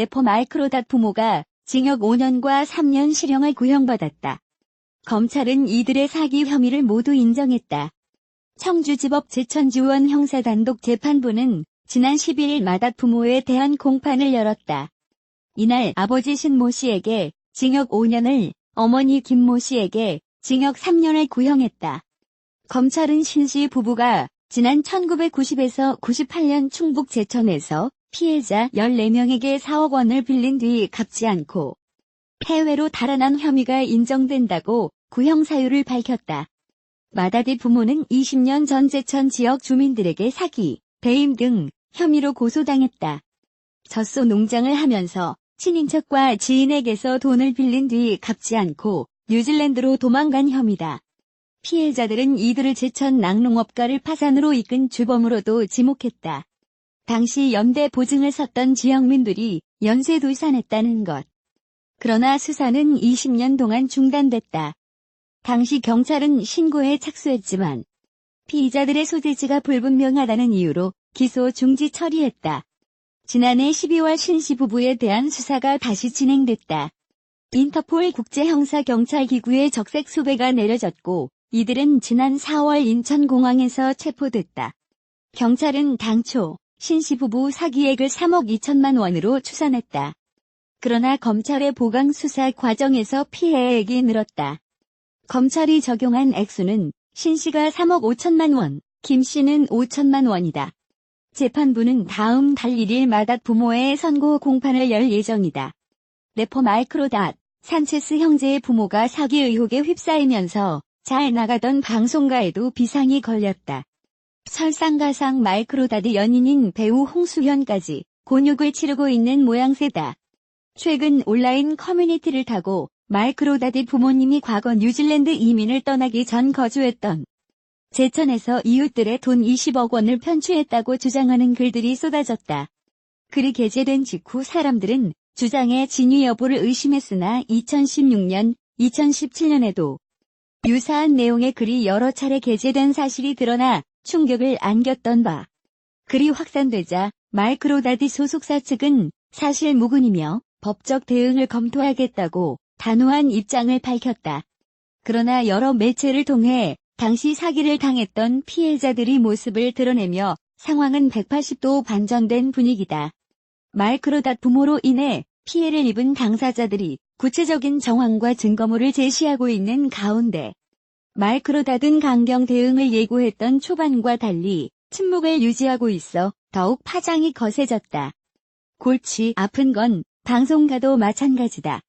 래퍼 마이크로닷 부모가 징역 5년과 3년 실형을 구형받았다. 검찰은 이들의 사기 혐의를 모두 인정했다. 청주지법 제천지원 형사단독 재판부는 지난 11일 마닷 부모에 대한 공판을 열었다. 이날 아버지 신모 씨에게 징역 5년을, 어머니 김모 씨에게 징역 3년을 구형했다. 검찰은 신 씨 부부가 지난 1990에서 98년 충북 제천에서 피해자 14명에게 4억 원을 빌린 뒤 갚지 않고 해외로 달아난 혐의가 인정된다고 구형 사유를 밝혔다. 마다디 부모는 20년 전 제천 지역 주민들에게 사기, 배임 등 혐의로 고소당했다. 젖소 농장을 하면서 친인척과 지인에게서 돈을 빌린 뒤 갚지 않고 뉴질랜드로 도망간 혐의다. 피해자들은 이들을 제천 낙농업가를 파산으로 이끈 주범으로도 지목했다. 당시 연대 보증을 섰던 지역민들이 연쇄도산했다는 것. 그러나 수사는 20년 동안 중단됐다. 당시 경찰은 신고에 착수했지만 피의자들의 소재지가 불분명하다는 이유로 기소 중지 처리했다. 지난해 12월 신씨 부부에 대한 수사가 다시 진행됐다. 인터폴 국제형사경찰기구의 적색 수배가 내려졌고 이들은 지난 4월 인천공항에서 체포됐다. 경찰은 당초 신씨 부부 사기액을 3억 2천만 원으로 추산했다. 그러나 검찰의 보강 수사 과정에서 피해액이 늘었다. 검찰이 적용한 액수는 신 씨가 3억 5천만 원, 김 씨는 5천만 원이다. 재판부는 다음 달 1일 마닷 부모의 선고 공판을 열 예정이다. 래퍼 마이크로닷, 산체스 형제의 부모가 사기 의혹에 휩싸이면서 잘 나가던 방송가에도 비상이 걸렸다. 설상가상 마이크로닷의 연인인 배우 홍수현까지 곤욕을 치르고 있는 모양새다. 최근 온라인 커뮤니티를 타고 마이크로닷의 부모님이 과거 뉴질랜드 이민을 떠나기 전 거주했던 제천에서 이웃들의 돈 20억 원을 편취했다고 주장하는 글들이 쏟아졌다. 글이 게재된 직후 사람들은 주장의 진위 여부를 의심했으나 2016년, 2017년에도 유사한 내용의 글이 여러 차례 게재된 사실이 드러나 충격을 안겼던 바. 글이 확산되자 마이크로다디 소속사 측은 사실 무근이며 법적 대응을 검토하겠다고 단호한 입장을 밝혔다. 그러나 여러 매체를 통해 당시 사기를 당했던 피해자들이 모습을 드러내며 상황은 180도 반전된 분위기다. 마이크로닷 부모로 인해 피해를 입은 당사자들이 구체적인 정황과 증거물을 제시하고 있는 가운데 마이크로닷은 강경 대응을 예고했던 초반과 달리 침묵을 유지하고 있어 더욱 파장이 거세졌다. 골치 아픈 건 방송가도 마찬가지다.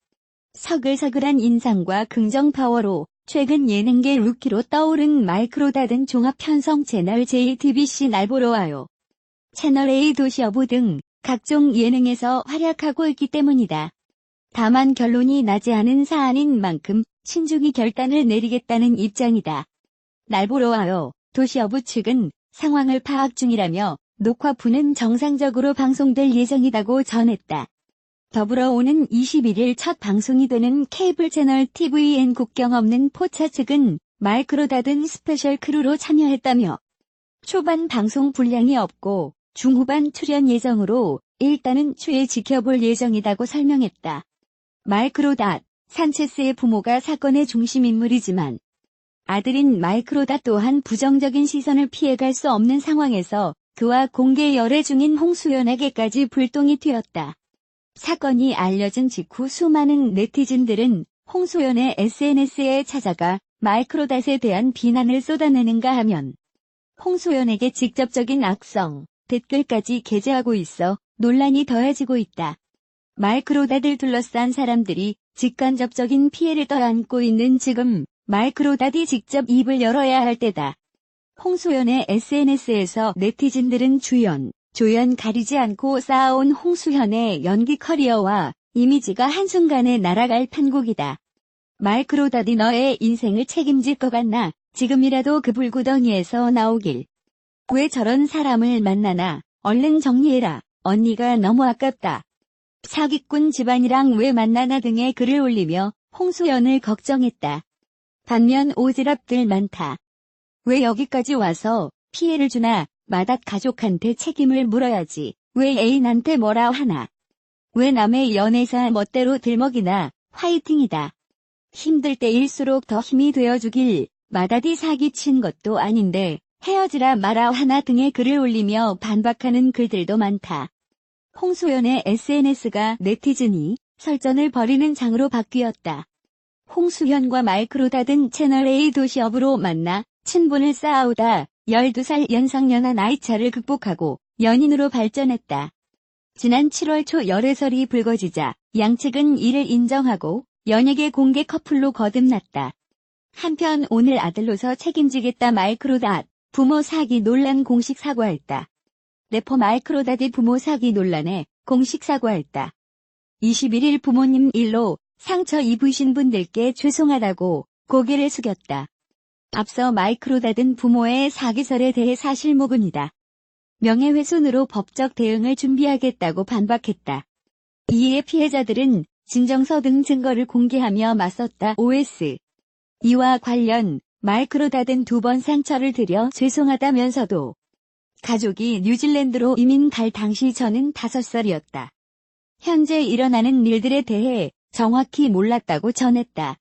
서글서글한 인상과 긍정 파워로 최근 예능계 루키로 떠오른 마이크로닷은 종합 편성 채널 JTBC 날 보러 와요. 채널 A 도시여부 등 각종 예능에서 활약하고 있기 때문이다. 다만 결론이 나지 않은 사안인 만큼 신중히 결단을 내리겠다는 입장이다. 날 보러 와요. 도시여부 측은 상황을 파악 중이라며 녹화부는 정상적으로 방송될 예정이라고 전했다. 더불어 오는 21일 첫 방송이 되는 케이블 채널 TVN 국경 없는 포차 측은 마이크로 닫은 스페셜 크루로 참여했다며 초반 방송 분량이 없고 중후반 출연 예정으로 일단은 추에 지켜볼 예정이라고 설명했다. 마이크로 닷, 산체스의 부모가 사건의 중심 인물이지만 아들인 마이크로닷 또한 부정적인 시선을 피해갈 수 없는 상황에서 그와 공개 열애 중인 홍수연에게까지 불똥이 튀었다. 사건이 알려진 직후 수많은 네티즌들은 홍소연의 SNS에 찾아가 마이크로닷에 대한 비난을 쏟아내는가 하면 홍소연에게 직접적인 악성 댓글까지 게재하고 있어 논란이 더해지고 있다. 마이크로닷을 둘러싼 사람들이 직간접적인 피해를 떠안고 있는 지금 마이크로닷이 직접 입을 열어야 할 때다. 홍소연의 SNS에서 네티즌들은 주연, 조연 가리지 않고 쌓아온 홍수현의 연기 커리어와 이미지가 한순간에 날아갈 판국이다. 마이크로다디 너의 인생을 책임질 것 같나 지금이라도 그 불구덩이에서 나오길. 왜 저런 사람을 만나나 얼른 정리해라. 언니가 너무 아깝다. 사기꾼 집안이랑 왜 만나나 등의 글을 올리며 홍수연을 걱정했다. 반면 오지랖들 많다. 왜 여기까지 와서 피해를 주나 마닷 가족한테 책임을 물어야지. 왜 애인한테 뭐라 하나. 왜 남의 연애사 멋대로 들먹이나 화이팅이다. 힘들 때일수록 더 힘이 되어주길 마다디 사기친 것도 아닌데 헤어지라 마라 하나 등의 글을 올리며 반박하는 글들도 많다. 홍수연의 SNS가 네티즌이 설전을 벌이는 장으로 바뀌었다. 홍수현과 마이크로다 등 채널A 도시업으로 만나 친분을 쌓아오다 12살 연상연하 나이차를 극복하고 연인으로 발전했다. 지난 7월 초 열애설이 불거지자 양측은 이를 인정하고 연예계 공개 커플로 거듭났다. 한편 오늘 아들로서 책임지겠다 마이크로닷 부모 사기 논란 공식 사과했다. 래퍼 마이크로닷의 부모 사기 논란에 공식 사과했다. 21일 부모님 일로 상처 입으신 분들께 죄송하다고 고개를 숙였다. 앞서 마이크로닷은 부모의 사기설에 대해 사실무근이다. 명예훼손으로 법적 대응을 준비하겠다고 반박했다. 이에 피해자들은 진정서 등 증거를 공개하며 맞섰다. OS. 이와 관련 마이크로닷은 두번 상처를 드려 죄송하다면서도 가족이 뉴질랜드로 이민 갈 당시 저는 5살이었다. 현재 일어나는 일들에 대해 정확히 몰랐다고 전했다.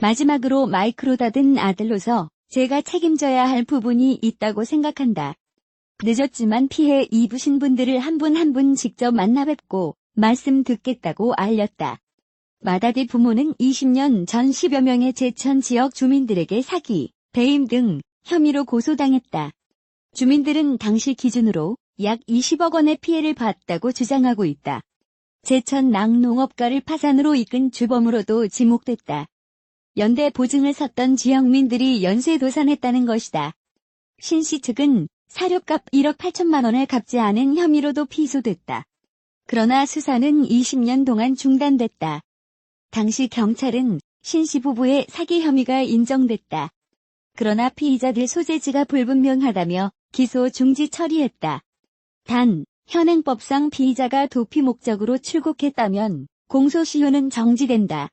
마지막으로 마이크로닷은 아들로서 제가 책임져야 할 부분이 있다고 생각한다. 늦었지만 피해 입으신 분들을 한분 한 분 직접 만나 뵙고 말씀 듣겠다고 알렸다. 마다디 부모는 20년 전 10여 명의 제천 지역 주민들에게 사기, 배임 등 혐의로 고소당했다. 주민들은 당시 기준으로 약 20억 원의 피해를 봤다고 주장하고 있다. 제천 낙농업가를 파산으로 이끈 주범으로도 지목됐다. 연대 보증을 섰던 지역민들이 연쇄 도산했다는 것이다. 신 씨 측은 사료값 1억 8천만 원을 갚지 않은 혐의로도 피소됐다. 그러나 수사는 20년 동안 중단됐다. 당시 경찰은 신 씨 부부의 사기 혐의가 인정됐다. 그러나 피의자들 소재지가 불분명하다며 기소 중지 처리했다. 단, 현행법상 피의자가 도피 목적으로 출국했다면 공소시효는 정지된다.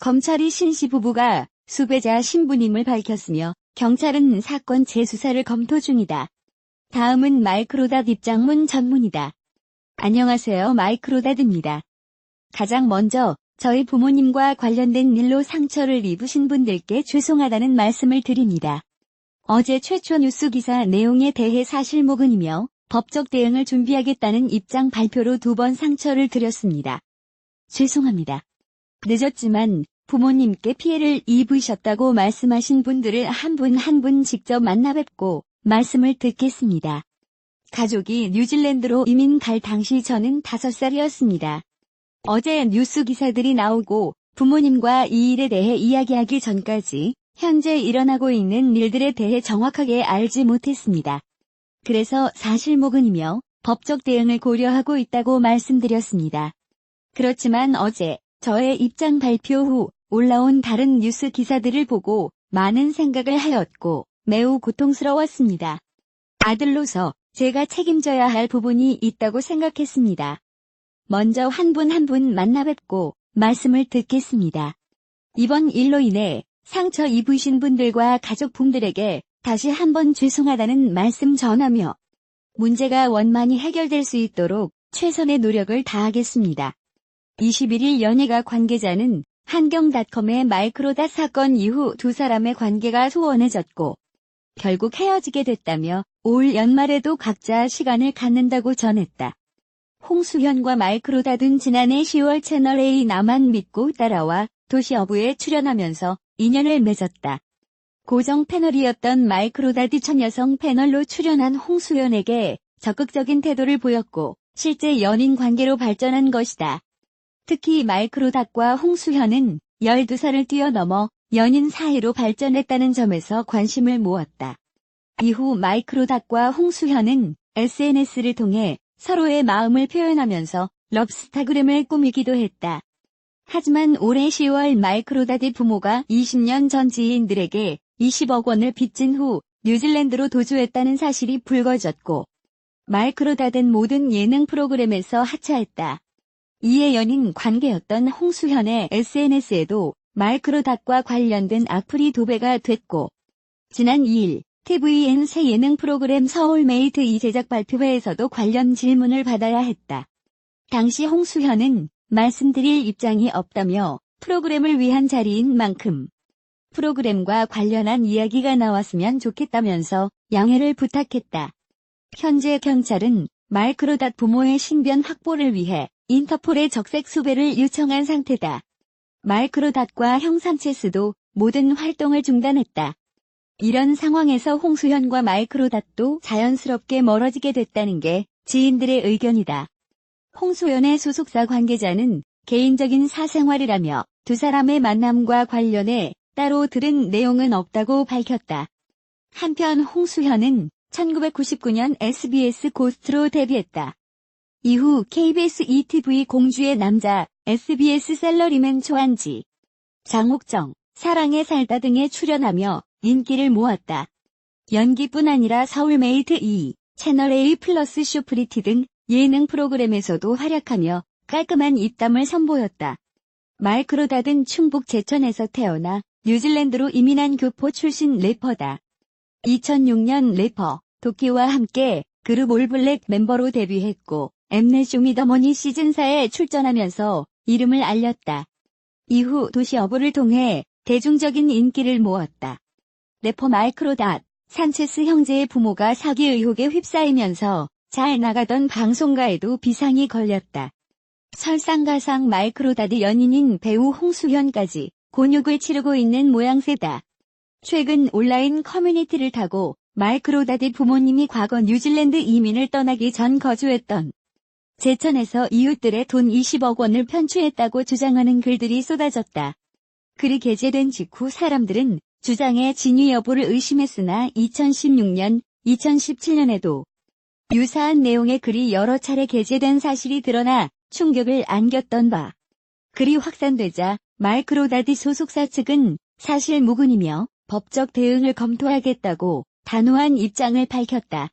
검찰이 신씨 부부가 수배자 신부님을 밝혔으며 경찰은 사건 재수사를 검토 중이다. 다음은 마이크로닷 입장문 전문이다. 안녕하세요 마이크로닷입니다. 가장 먼저 저희 부모님과 관련된 일로 상처를 입으신 분들께 죄송하다는 말씀을 드립니다. 어제 최초 뉴스 기사 내용에 대해 사실무근이며 법적 대응을 준비하겠다는 입장 발표로 두 번 상처를 드렸습니다. 죄송합니다. 늦었지만 부모님께 피해를 입으셨다고 말씀하신 분들을 한분 한 분 직접 만나 뵙고 말씀을 듣겠습니다. 가족이 뉴질랜드로 이민 갈 당시 저는 5살이었습니다. 어제 뉴스 기사들이 나오고 부모님과 이 일에 대해 이야기하기 전까지 현재 일어나고 있는 일들에 대해 정확하게 알지 못했습니다. 그래서 사실무근이며 법적 대응을 고려하고 있다고 말씀드렸습니다. 그렇지만 어제 저의 입장 발표 후 올라온 다른 뉴스 기사들을 보고 많은 생각을 하였고 매우 고통스러웠습니다. 아들로서 제가 책임져야 할 부분이 있다고 생각했습니다. 먼저 한 분 한분 만나 뵙고 말씀을 듣겠습니다. 이번 일로 인해 상처 입으신 분들과 가족분들에게 다시 한번 죄송하다는 말씀 전하며 문제가 원만히 해결될 수 있도록 최선의 노력을 다하겠습니다. 21일 연예가 관계자는 한경닷컴의 마이크로닷 사건 이후 두 사람의 관계가 소원해졌고 결국 헤어지게 됐다며 올 연말에도 각자 시간을 갖는다고 전했다. 홍수현과 마이크로닷은 지난해 10월 채널A 나만 믿고 따라와 도시어부에 출연하면서 인연을 맺었다. 고정 패널이었던 마이크로닷이 첫 여성 패널로 출연한 홍수현에게 적극적인 태도를 보였고 실제 연인 관계로 발전한 것이다. 특히 마이크로닷과 홍수현은 12살을 뛰어넘어 연인 사이로 발전했다는 점에서 관심을 모았다. 이후 마이크로닷과 홍수현은 SNS를 통해 서로의 마음을 표현하면서 럽스타그램을 꾸미기도 했다. 하지만 올해 10월 마이크로닷의 부모가 20년 전 지인들에게 20억 원을 빚진 후 뉴질랜드로 도주했다는 사실이 불거졌고 마이크로닷은 모든 예능 프로그램에서 하차했다. 이에 연인 관계였던 홍수현의 SNS에도 마이크로닷과 관련된 악플이 도배가 됐고 지난 2일 TVN 새 예능 프로그램 서울메이트 이 제작 발표회에서도 관련 질문을 받아야 했다. 당시 홍수현은 말씀드릴 입장이 없다며 프로그램을 위한 자리인 만큼 프로그램과 관련한 이야기가 나왔으면 좋겠다면서 양해를 부탁했다. 현재 경찰은 말크로닷 부모의 신변 확보를 위해 인터폴에 적색 수배를 요청한 상태다. 말크로닷과 형산체스도 모든 활동을 중단했다. 이런 상황에서 홍수현과 마이크로닷도 자연스럽게 멀어지게 됐다는 게 지인들의 의견이다. 홍수현의 소속사 관계자는 개인적인 사생활이라며 두 사람의 만남과 관련해 따로 들은 내용은 없다고 밝혔다. 한편 홍수현은 1999년 SBS 고스트로 데뷔했다. 이후 KBS ETV 공주의 남자, SBS 셀러리맨 초안지, 장옥정, 사랑에 살다 등에 출연하며 인기를 모았다. 연기뿐 아니라 서울메이트 2, 채널A 플러스 쇼프리티 등 예능 프로그램에서도 활약하며 깔끔한 입담을 선보였다. 말크로닷은 충북 제천에서 태어나 뉴질랜드로 이민한 교포 출신 래퍼다. 2006년 래퍼 도끼와 함께 그룹 올블랙 멤버로 데뷔했고 엠넷 쇼미더머니 시즌4에 출전하면서 이름을 알렸다. 이후 도시 어부를 통해 대중적인 인기를 모았다. 래퍼 마이크로닷, 산체스 형제의 부모가 사기 의혹에 휩싸이면서 잘 나가던 방송가에도 비상이 걸렸다. 설상가상 마이크로닷의 연인인 배우 홍수현까지 곤욕을 치르고 있는 모양새다. 최근 온라인 커뮤니티를 타고 마이크로닷의 부모님이 과거 뉴질랜드 이민을 떠나기 전 거주했던 제천에서 이웃들의 돈 20억 원을 편취했다고 주장하는 글들이 쏟아졌다. 글이 게재된 직후 사람들은 주장의 진위 여부를 의심했으나 2016년, 2017년에도 유사한 내용의 글이 여러 차례 게재된 사실이 드러나 충격을 안겼던 바. 글이 확산되자 마이크로다디 소속사 측은 사실 무근이며 법적 대응을 검토하겠다고 단호한 입장을 밝혔다.